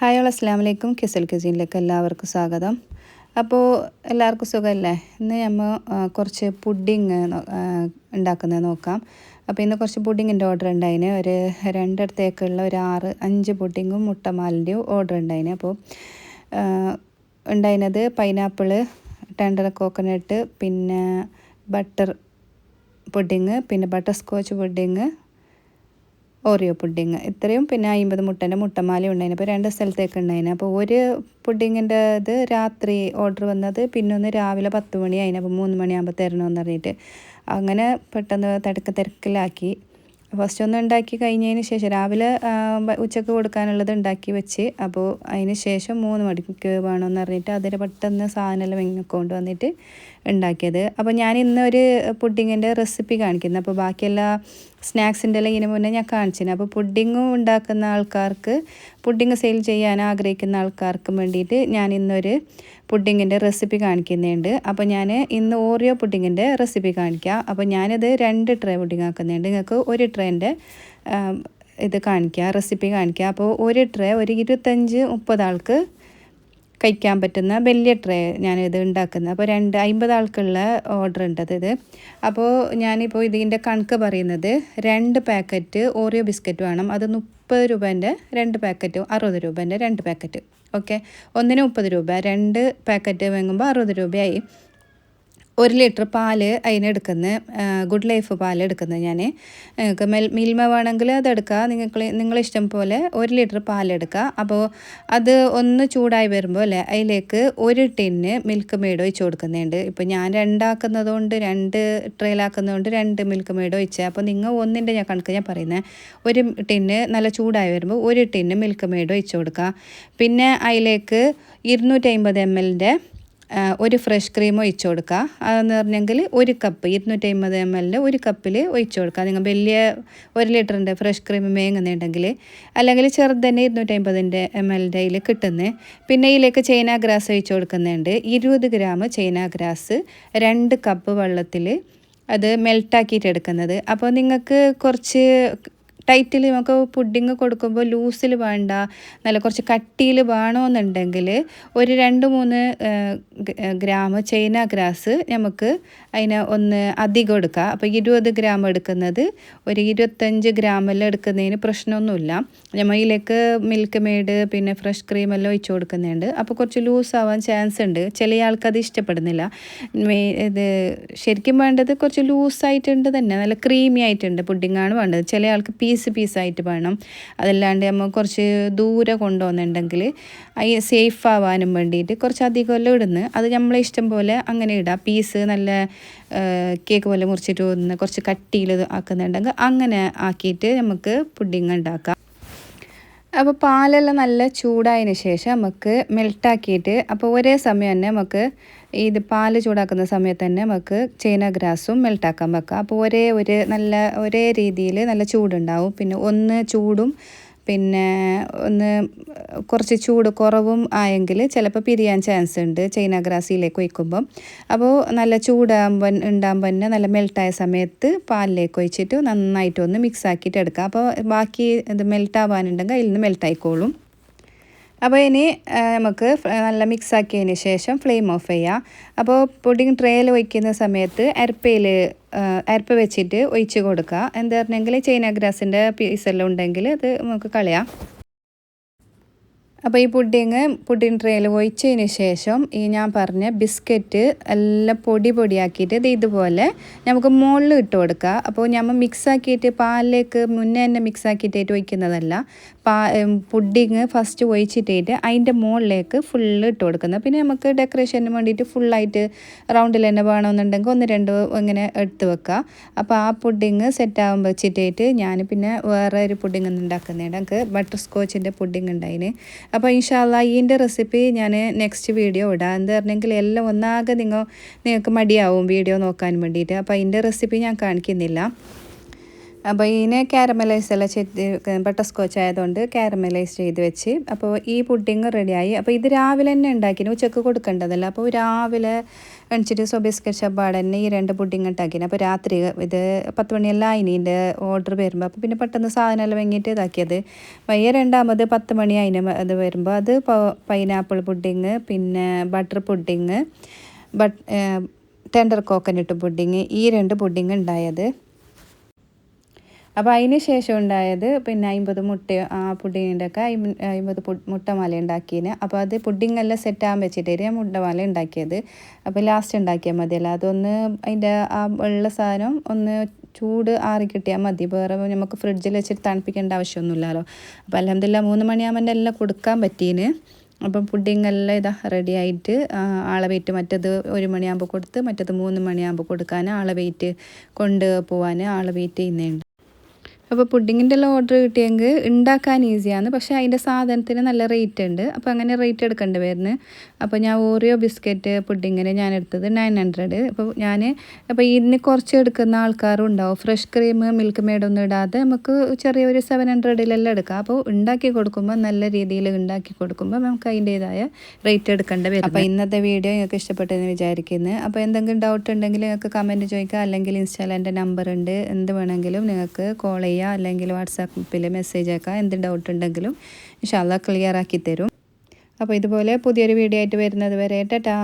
Hi all അസ്സാം വലൈക്കും കിസൽ കിസിനിലേക്ക് എല്ലാവർക്കും സ്വാഗതം. അപ്പോൾ എല്ലാവർക്കും സുഖമല്ലേ ഇന്ന് നമ്മൾ കുറച്ച് പുഡിങ് ഉണ്ടാക്കുന്നത് നോക്കാം. അപ്പോൾ ഇന്ന് കുറച്ച് പുഡിങ്ങിന്റെ ഓർഡർ ഉണ്ടായിന്. ഒരു രണ്ടിടത്തേക്കുള്ള ഒരു ആറ് അഞ്ച് പുഡിങ്ങും മുട്ടമാലിന്റെയും ഓർഡർ ഉണ്ടായിന്. അപ്പോൾ ഉണ്ടായിരുന്നത് പൈനാപ്പിൾ ടെൻഡർ കോക്കനട്ട് പിന്നെ ബട്ടർ പുഡിങ് പിന്നെ butter scotch pudding Oreo pudding ഇത്രയും പിന്നെ അമ്പത് മുട്ടന്റെ മുട്ടമാല ഉണ്ടായിന് അപ്പോൾ രണ്ട് സ്ഥലത്തേക്ക് ഉണ്ടായിന് അപ്പോൾ ഒരു പുഡിങ്ങിന്റെ ഇത് രാത്രി ഓർഡർ വന്നത് പിന്നെ ഒന്ന് രാവിലെ പത്ത് മണി ആയിന്. അപ്പോൾ മൂന്ന് മണിയാകുമ്പോൾ തരണമെന്ന് പറഞ്ഞിട്ട്. അങ്ങനെ പെട്ടെന്ന് തിരക്ക് തിരക്കിലാക്കി. ഫസ്റ്റ് ഒന്ന് ഉണ്ടാക്കി കഴിഞ്ഞതിന് ശേഷം രാവിലെ ഉച്ചയ്ക്ക് കൊടുക്കാനുള്ളത് ഉണ്ടാക്കി വെച്ച്. അപ്പോൾ അതിന് ശേഷം മൂന്ന് മണിക്ക് വേണമെന്ന് പറഞ്ഞിട്ട് അതിൽ പെട്ടെന്ന് സാധനമെല്ലാം ഇങ്ങനെ കൊണ്ടുവന്നിട്ട് ഉണ്ടാക്കിയത്. അപ്പോൾ ഞാൻ ഇന്ന് ഒരു പുഡിങ്ങിന്റെ റെസിപ്പി കാണിക്കുന്നത് അപ്പോൾ ബാക്കിയെല്ലാ സ്നാക്സിന്റെ എല്ലാം ഇതിന് മുന്നേ ഞാൻ കാണിച്ചിരുന്നു. അപ്പോൾ പുഡിങ്ങും ഉണ്ടാക്കുന്ന ആൾക്കാർക്ക് പുഡിങ് സെയിൽ ചെയ്യാൻ ആഗ്രഹിക്കുന്ന ആൾക്കാർക്കും വേണ്ടിയിട്ട് ഞാൻ ഇന്നൊരു പുഡിങ്ങിന്റെ റെസിപ്പി കാണിക്കുന്നുണ്ട്. അപ്പോൾ ഞാൻ ഇന്ന് ഓറിയോ പുഡിങ്ങിന്റെ റെസിപ്പി കാണിക്കാം. അപ്പോൾ ഞാനിത് രണ്ട് ട്രേ പുഡിങ് ആക്കുന്നുണ്ട്. നിങ്ങൾക്ക് ഒരു ട്രേന്റെ ഇത് കാണിക്കുക റെസിപ്പി കാണിക്കുക അപ്പോൾ ഒരു ട്രേ ഒരു ഇരുപത്തഞ്ച് മുപ്പത് ആൾക്ക് കഴിക്കാൻ പറ്റുന്ന വലിയ ട്രേ ഞാനിത് ഉണ്ടാക്കുന്നത്. അപ്പോൾ രണ്ട് അമ്പത് ആൾക്കുള്ള ഓർഡർ ഉണ്ട് ഇത്. അപ്പോൾ ഞാനിപ്പോൾ ഇതിന്റെ കണക്ക് പറയുന്നത് രണ്ട് പാക്കറ്റ് ഓറിയോ ബിസ്ക്കറ്റ് വേണം. അത് മുപ്പത് രൂപേന്റെ രണ്ട് പാക്കറ്റ് അറുപത് രൂപേന്റെ രണ്ട് പാക്കറ്റ്. ഓക്കെ? ഒന്നിന് മുപ്പത് രൂപ രണ്ട് പാക്കറ്റ് വാങ്ങുമ്പോൾ അറുപത് രൂപയായി. ഒരു ലിറ്റർ പാൽ അതിനെടുക്കുന്ന ഗുഡ് ലൈഫ് പാൽ എടുക്കുന്നത് ഞാൻ നിങ്ങൾക്ക് മെൽ മിൽമ വേണമെങ്കിൽ അതെടുക്കുക നിങ്ങൾക്ക് നിങ്ങളിഷ്ടം പോലെ ഒരു ലിറ്റർ പാലെടുക്കുക അപ്പോൾ അത് ഒന്ന് ചൂടായി വരുമ്പോൾ അല്ലേ അതിലേക്ക് ഒരു ടിന്ന് മിൽക്ക് മെയ്ഡ് ഒഴിച്ച് കൊടുക്കുന്നുണ്ട്. ഇപ്പോൾ ഞാൻ രണ്ടാക്കുന്നത് കൊണ്ട് രണ്ട് ട്രെയിലാക്കുന്നതുകൊണ്ട് രണ്ട് മിൽക്ക് മെയ്ഡ് ഒഴിച്ച്. അപ്പോൾ നിങ്ങൾ ഒന്നിന്റെ ഞാൻ കണക്ക് ഞാൻ പറയുന്നത് ഒരു ടിന്ന് നല്ല ചൂടായി വരുമ്പോൾ ഒരു ടിന്ന് മിൽക്ക് മെയ്ഡ് ഒഴിച്ച് കൊടുക്കുക പിന്നെ അതിലേക്ക് ഇരുന്നൂറ്റി അമ്പത് എം എല്ലിന്റെ ഒരു ഫ്രഷ് ക്രീം ഒഴിച്ചു കൊടുക്കുക അതെന്ന് പറഞ്ഞെങ്കിൽ ഒരു കപ്പ് ഇരുന്നൂറ്റി അമ്പത് എം എല്ലിന്റെ ഒരു കപ്പിൽ ഒഴിച്ചു കൊടുക്കുക നിങ്ങൾ വലിയ ഒരു ലിറ്ററിന്റെ ഫ്രഷ് ക്രീം മേങ്ങുന്നുണ്ടെങ്കിൽ അല്ലെങ്കിൽ ചെറുത് തന്നെ ഇരുന്നൂറ്റി അമ്പതിന്റെ എം എല്ലിന്റെ അതിൽ കിട്ടുന്നത് പിന്നെ ഇതിലേക്ക് ചൈന ഗ്രാസ് ഒഴിച്ചു കൊടുക്കുന്നുണ്ട്. ഇരുപത് ഗ്രാം ചൈന ഗ്രാസ് രണ്ട് കപ്പ് വെള്ളത്തിൽ അത് മെൽട്ടാക്കിയിട്ട് എടുക്കുന്നത്. അപ്പോൾ നിങ്ങൾക്ക് കുറച്ച് ടൈറ്റിൽ നമുക്ക് പുഡിങ് കൊടുക്കുമ്പോൾ ലൂസിൽ വേണ്ട നല്ല കുറച്ച് കട്ടിയിൽ വേണമെന്നുണ്ടെങ്കിൽ ഒരു രണ്ട് മൂന്ന് ഗ്രാം ചൈന ഗ്രാസ് നമുക്ക് അതിന് ഒന്ന് അധികം എടുക്കുക അപ്പോൾ ഇരുപത് ഗ്രാം എടുക്കുന്നത് ഒരു ഇരുപത്തഞ്ച് ഗ്രാമെല്ലാം എടുക്കുന്നതിന് പ്രശ്നമൊന്നുമില്ല. നമ്മൾ നമ്മയിലേക്ക് മിൽക്ക് മെയ്ഡ് പിന്നെ ഫ്രഷ് ക്രീം എല്ലാം ഒഴിച്ച് കൊടുക്കുന്നുണ്ട്. അപ്പോൾ കുറച്ച് ലൂസ് ആവാൻ ചാൻസ് ഉണ്ട്. ചില ആൾക്കത് ഇഷ്ടപ്പെടുന്നില്ല. ഇത് ശരിക്കും വേണ്ടത് കുറച്ച് ലൂസായിട്ടുണ്ട് തന്നെ. നല്ല ക്രീമി ആയിട്ടുണ്ട്. പുഡിങ്ങാണ് വേണ്ടത്. ചില ആൾക്ക് പീസ് പീസായിട്ട് വേണം. അതല്ലാണ്ട് നമ്മൾ കുറച്ച് ദൂരെ കൊണ്ടുപോകുന്നുണ്ടെങ്കിൽ അത് സേഫ് ആവാനും വേണ്ടിയിട്ട് കുറച്ച് അധികം എല്ലാം ഇടുന്നു. അത് നമ്മളെ ഇഷ്ടം പോലെ അങ്ങനെ ഇടാം. പീസ് നല്ല കേക്ക് പോലെ മുറിച്ചിട്ട് പോകുന്ന കുറച്ച് കട്ടിയിൽ ആക്കുന്നുണ്ടെങ്കിൽ അങ്ങനെ ആക്കിയിട്ട് നമുക്ക് പുഡിങ് ഉണ്ടാക്കാം. അപ്പോൾ പാലെല്ലാം നല്ല ചൂടായതിന് ശേഷം നമുക്ക് മെൽട്ടാക്കിയിട്ട് അപ്പോൾ ഒരേ സമയം തന്നെ നമുക്ക് ഇത് പാൽ ചൂടാക്കുന്ന സമയത്ത് തന്നെ നമുക്ക് ചൈന ഗ്രാസും മെൽട്ടാക്കാൻ വെക്കാം. അപ്പോൾ ഒരേ ഒരു നല്ല ഒരേ രീതിയിൽ നല്ല ചൂടുണ്ടാവും. പിന്നെ ഒന്ന് ചൂടും പിന്നെ ഒന്ന് കുറച്ച് ചൂട് കുറവും ആയെങ്കിൽ ചിലപ്പോൾ പിരിയാൻ ചാൻസ് ഉണ്ട് ചൈന ഗ്രാസിയിലേക്ക് ഒഴിക്കുമ്പം. അപ്പോൾ നല്ല ചൂടാകുമ്പോൾ ഉണ്ടാകുമ്പോൾ തന്നെ നല്ല മെൽട്ടായ സമയത്ത് പാലിലേക്ക് ഒഴിച്ചിട്ട് നന്നായിട്ട് ഒന്ന് മിക്സ് ആക്കിയിട്ട് എടുക്കുക അപ്പോൾ ബാക്കി ഇത് മെൽട്ടാവാനുണ്ടെങ്കിൽ അതിൽ നിന്ന് മെൽട്ടായിക്കോളും അപ്പോൾ ഇനി നമുക്ക് നല്ല മിക്സ് ആക്കിയതിന് ശേഷം ഫ്ലെയിം ഓഫ് ചെയ്യാം. അപ്പോൾ പുഡിങ് ട്രേയിൽ ഒഴിക്കുന്ന സമയത്ത് അരപ്പയിൽ അരപ്പ് വെച്ചിട്ട് ഒഴിച്ച് കൊടുക്കുക. എന്താ പറഞ്ഞെങ്കിൽ ചൈന ഗ്രാസിന്റെ പീസെല്ലാം ഉണ്ടെങ്കിൽ അത് നമുക്ക് കളയാം. അപ്പോൾ ഈ പുഡിങ് പുഡിങ് ട്രേയിൽ ഒഴിച്ചതിന് ശേഷം ഈ ഞാൻ പറഞ്ഞ ബിസ്ക്കറ്റ് എല്ലാം പൊടി പൊടിയാക്കിയിട്ട് ഇത് ഇതുപോലെ നമുക്ക് മുകളിൽ ഇട്ട് കൊടുക്കുക. അപ്പോൾ നമ്മൾ മിക്സാക്കിയിട്ട് പാലിലേക്ക് മുന്നേ തന്നെ മിക്സ് ആക്കിയിട്ട് ഒഴിക്കുന്നതല്ല. പാ പുഡിങ് ഫസ്റ്റ് ഒഴിച്ചിട്ടേറ്റ് അതിന്റെ മുകളിലേക്ക് ഫുള്ള് ഇട്ട് കൊടുക്കുന്നത്. പിന്നെ നമുക്ക് ഡെക്കറേഷന് വേണ്ടിയിട്ട് ഫുള്ളായിട്ട് റൗണ്ടിൽ തന്നെ വേണമെന്നുണ്ടെങ്കിൽ ഒന്ന് രണ്ട് ഇങ്ങനെ എടുത്ത് വെക്കുക. അപ്പോൾ ആ പുഡിങ് സെറ്റ് ആകുമ്പോൾ വെച്ചിട്ട് ഞാൻ പിന്നെ വേറെ ഒരു പുഡിങ് ഉണ്ടാക്കുന്നുണ്ട് എനിക്ക് ബട്ടർ സ്കോച്ചിന്റെ പുഡിങ് ഉണ്ടായിന് അപ്പോൾ ഇൻഷാല്ല ഈന്റെ റെസിപ്പി ഞാൻ നെക്സ്റ്റ് വീഡിയോ ഇടാം. എന്താ പറഞ്ഞെങ്കിൽ എല്ലാം ഒന്നാകെ നിങ്ങൾ നിങ്ങൾക്ക് മടിയാവും വീഡിയോ നോക്കാൻ വേണ്ടിയിട്ട്. അപ്പോൾ അതിന്റെ റെസിപ്പി ഞാൻ കാണിക്കുന്നില്ല. അപ്പോൾ ഇതിനെ കാരമലൈസ് എല്ലാം ചെയ്ത് ബട്ടർ സ്കോച്ച് ആയതുകൊണ്ട് കാരമലൈസ് ചെയ്ത് വെച്ച് അപ്പോൾ ഈ പുഡിങ് റെഡിയായി അപ്പോൾ ഇത് രാവിലെ തന്നെ ഉണ്ടാക്കിന് ഉച്ചയ്ക്ക് കൊടുക്കേണ്ടതല്ല. അപ്പോൾ രാവിലെ എണിച്ചിട്ട് സൊബിസ്കറ്റ് ചപ്പാട് തന്നെ ഈ രണ്ട് പുഡിങ് ഉണ്ടാക്കിന്. അപ്പോൾ രാത്രി ഇത് പത്ത് മണിയെല്ലാം ഇതിന്റെ ഓർഡർ വരുമ്പോൾ അപ്പോൾ പിന്നെ പെട്ടെന്ന് സാധനം എല്ലാം വാങ്ങിയിട്ട് ഇതാക്കിയത്. വയ്യ രണ്ടാമത് പത്ത് മണി അതിന് അത് വരുമ്പോൾ അത് പൈനാപ്പിൾ പുഡിങ് പിന്നെ butter pudding but tender coconut pudding ഈ രണ്ട് പുഡിങ് ഉണ്ടായത്. അപ്പോൾ അതിന് ശേഷം ഉണ്ടായത് പിന്നെ അമ്പത് മുട്ട ആ പുഡിങ്ങിന്റെ ഒക്കെ അമ്പത് മുട്ടമാല ഉണ്ടാക്കിയതിന് അപ്പോൾ അത് പുഡിങ് എല്ലാം സെറ്റ് ആകാൻ വെച്ചിട്ട് ഞാൻ മുട്ടമാല ഉണ്ടാക്കിയത്. അപ്പോൾ ലാസ്റ്റ് ഉണ്ടാക്കിയാൽ മതിയല്ലോ അതൊന്ന് അതിന്റെ ആ വെള്ള സാധനം ഒന്ന് ചൂട് ആറി കിട്ടിയാൽ മതി. വേറെ നമുക്ക് ഫ്രിഡ്ജിൽ വെച്ചിട്ട് തണുപ്പിക്കേണ്ട ആവശ്യമൊന്നുമില്ലല്ലോ. അപ്പോൾ അലഹമില്ല മൂന്ന് മണിയാകുമ്പോൾ എല്ലാം കൊടുക്കാൻ പറ്റീന്. അപ്പം പുഡിങ് എല്ലാം ഇതാ റെഡി ആയിട്ട് ആളെ വെയിറ്റ് മറ്റത് ഒരു മണിയാകുമ്പോൾ കൊടുത്ത് മറ്റത് മൂന്ന് മണിയാകുമ്പോൾ കൊടുക്കാൻ ആളെ വെയിറ്റ് കൊണ്ട് പോകാൻ ആളെ വെയിറ്റ് ചെയ്യുന്നുണ്ട്. അപ്പോൾ പുഡിങ്ങിന്റെ എല്ലാം ഓർഡർ കിട്ടിയെങ്കിൽ ഉണ്ടാക്കാൻ ഈസിയാണ് പക്ഷേ അതിന്റെ സാധനത്തിന് നല്ല റേറ്റ് ഉണ്ട് അപ്പോൾ അങ്ങനെ റേറ്റ് എടുക്കേണ്ടി വരുന്നത് അപ്പോൾ ഞാൻ ഓറിയോ ബിസ്ക്കറ്റ് പുഡിങ്ങിന് ഞാൻ എടുത്തത് നയൻ ഹൺഡ്രഡ് അപ്പോൾ ഞാൻ അപ്പോൾ ഇന്ന് കുറച്ച് എടുക്കുന്ന ആൾക്കാരും ഉണ്ടാവും. ഫ്രഷ് ക്രീം മിൽക്ക് മെയ്ഡൊന്നും ഇടാതെ നമുക്ക് ചെറിയൊരു സെവൻ ഹൺഡ്രഡിലെല്ലാം എടുക്കാം. അപ്പോൾ ഉണ്ടാക്കി കൊടുക്കുമ്പോൾ നല്ല രീതിയിൽ ഉണ്ടാക്കി കൊടുക്കുമ്പോൾ നമുക്ക് അതിന്റേതായ റേറ്റ് എടുക്കേണ്ടി വരും അപ്പോൾ ഇന്നത്തെ വീഡിയോ നിങ്ങൾക്ക് ഇഷ്ടപ്പെട്ടെന്ന് വിചാരിക്കുന്നു. അപ്പോൾ എന്തെങ്കിലും ഡൗട്ട് ഉണ്ടെങ്കിൽ നിങ്ങൾക്ക് കമന്റ് ചോദിക്കുക അല്ലെങ്കിൽ ഇൻസ്റ്റാൽ എന്റെ നമ്പർ ഉണ്ട് എന്ത് വേണമെങ്കിലും നിങ്ങൾക്ക് കോൾ ചെയ്യുക അല്ലെങ്കിൽ വാട്സാപ്പിൽ മെസ്സേജ് അയക്കുക എന്ത് ഡൗട്ട് ഉണ്ടെങ്കിലും ഇൻഷാല്ല ക്ലിയർ ആക്കി തരും. അപ്പോൾ ഇതുപോലെ പുതിയൊരു വീഡിയോ ആയിട്ട് വരുന്നത് വരെ ടാറ്റാ.